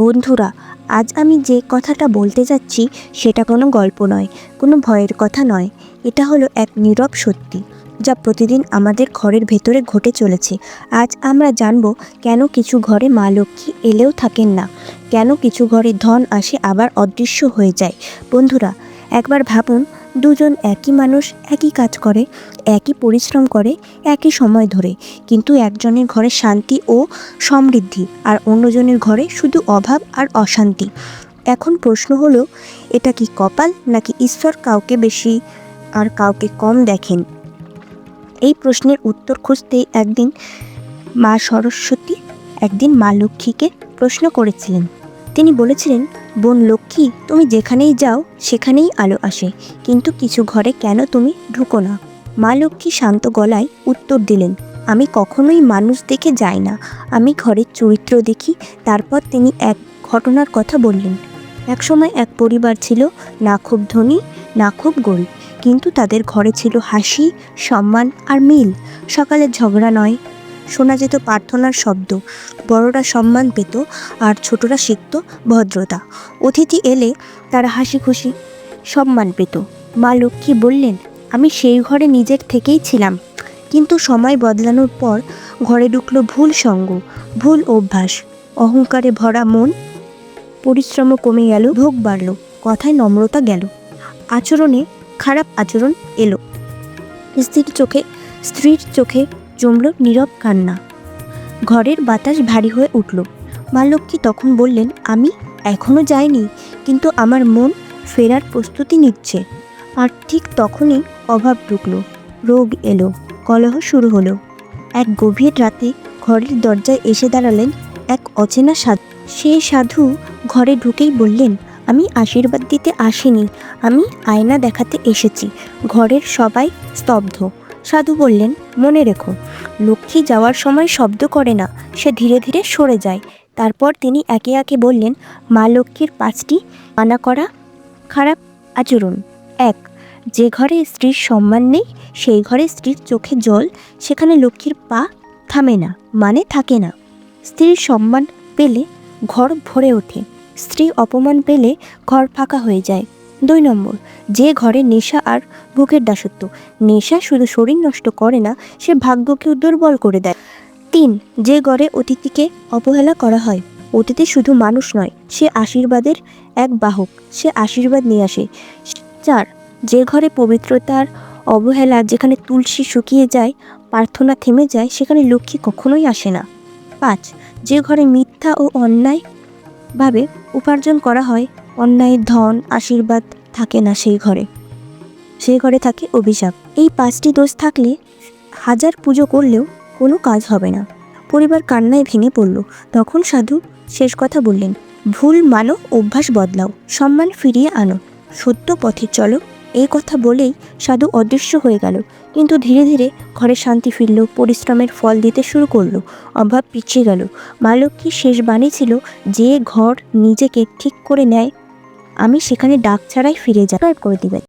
বন্ধুরা, আজ আমি যে কথাটা বলতে যাচ্ছি সেটা কোনো গল্প নয়, কোনো ভয়ের কথা নয়। এটা হলো এক নীরব সত্যি, যা প্রতিদিন আমাদের ঘরের ভেতরে ঘটে চলেছে। আজ আমরা জানব কেন কিছু ঘরে মা লক্ষ্মী এলেও থাকেন না, কেন কিছু ঘরে ধন আসে আবার অদৃশ্য হয়ে যায়। বন্ধুরা, একবার ভাবুন দুজন একই মানুষ, একই কাজ করে, একই পরিশ্রম করে, একই সময় ধরে। কিন্তু একজনের ঘরে শান্তি ও সমৃদ্ধি আর অন্যজনের ঘরে শুধু অভাব আর অশান্তি। এখন প্রশ্ন হলো, এটা কি কপাল নাকি ঈশ্বর কাউকে বেশি আর কাউকে কম দেখেন? এই প্রশ্নের উত্তর খুঁজতেই একদিন মা সরস্বতী, একদিন মা লক্ষ্মীকে প্রশ্ন করেছিলেন। তিনি বলেছিলেন, বোন লক্ষ্মী, তুমি যেখানেই যাও, সেখানেই আলো আসে। কিন্তু কিছু ঘরে কেন তুমি ঢুকো না? মা লক্ষ্মী শান্ত গলায় উত্তর দিলেন, আমি কখনোই মানুষ দেখে যাই না। আমি ঘরের চরিত্র দেখি। তারপর তিনি এক ঘটনার কথা বললেন। একসময় এক পরিবার ছিল না খুব ধনী, না খুব গরিব কিন্তু তাদের ঘরে ছিল হাসি, সম্মান আর মিল। সকালে ঝগড়া নয় শোনা যেত প্রার্থনার শব্দ। বড়রা সম্মান পেত আর ছোটরা শিখত ভদ্রতা। অতিথি এলে তারা হাসি খুশি সম্মান পেত। মা লক্ষ্মী বললেন, আমি সেই ঘরে নিজের থেকেই ছিলাম। কিন্তু সময় বদলানোর পর ঘরে ঢুকলো ভুল সঙ্গ, ভুল অভ্যাস। অহংকারে ভরা মন, পরিশ্রমও কমে গেল, ভোগ বাড়ল, কথায় নম্রতা গেল। আচরণে খারাপ আচরণ এলো। স্ত্রীর চোখে স্ত্রীর চোখে জমল নীরব কান্না। ঘরের বাতাস ভারী হয়ে উঠল। মা তখন বললেন, আমি এখনও যাইনি, কিন্তু আমার মন ফেরার প্রস্তুতি নিচ্ছে। আর ঠিক তখনই অভাব ঢুকলো। রোগ এলো, কলহ শুরু হলো। এক গভীর রাতে ঘরের দরজায় এসে দাঁড়ালেন এক অচেনা সাধু। সেই সাধু ঘরে ঢুকেই বললেন, আমি আশীর্বাদ দিতে আসিনি। আমি আয়না দেখাতে এসেছি। ঘরের সবাই স্তব্ধ। সাধু বললেন, মনে রেখো, লক্ষ্মী যাওয়ার সময় শব্দ করে না, সে ধীরে ধীরে সরে যায়। তারপর তিনি একে একে বললেন, মা লক্ষ্মীর পাঁচটি মানা করা খারাপ আচরণ। এক, যে ঘরে স্ত্রীর সম্মান নেই, সেই ঘরে স্ত্রীর চোখে জল, সেখানে লক্ষ্মীর পা থামে না মানে থাকে না। স্ত্রীর সম্মান পেলে ঘর ভরে ওঠে, স্ত্রী অপমান পেলে ঘর ফাঁকা হয়ে যায়। দুই নম্বর, যে ঘরে নেশা আর ভোগের দাসত্ব। নেশা শুধু শরীর নষ্ট করে না, সে ভাগ্যকেও দুর্বল করে দেয়। তিন, যে ঘরে অতিথিকে অবহেলা করা হয়, অতিথি শুধু মানুষ নয়, সে আশীর্বাদের এক বাহক, সে আশীর্বাদ নিয়ে আসে। চার, যে ঘরে পবিত্রতার অবহেলা, যেখানে তুলসী শুকিয়ে যায়, প্রার্থনা থেমে যায়, সেখানে লক্ষ্মী কখনোই আসে না। পাঁচ, যে ঘরে মিথ্যা ও অন্যায়ভাবে উপার্জন করা হয় অন্যায়ের ধন, আশীর্বাদ থাকে না সেই ঘরে। সেই ঘরে থাকে অভিশাপ। এই পাঁচটি দোষ থাকলে হাজার পুজো করলেও কোনো কাজ হবে না। পরিবার কান্নায় ভেঙে পড়ল। তখন সাধু শেষ কথা বললেন, ভুল মানো, অভ্যাস বদলাও, সম্মান ফিরিয়ে আনো। সত্য পথে চলো। এই কথা বলেই সাধু অদৃশ্য হয়ে গেল। কিন্তু ধীরে ধীরে ঘরে শান্তি ফিরল, পরিশ্রমের ফল দিতে শুরু করল, অভাব পিছিয়ে গেল। মা শেষ বাণী ছিল, যে ঘর নিজেকে ঠিক করে নেয় আমি সেখানে ডাক ছাড়াই ফিরে যাই। করে দিবেন।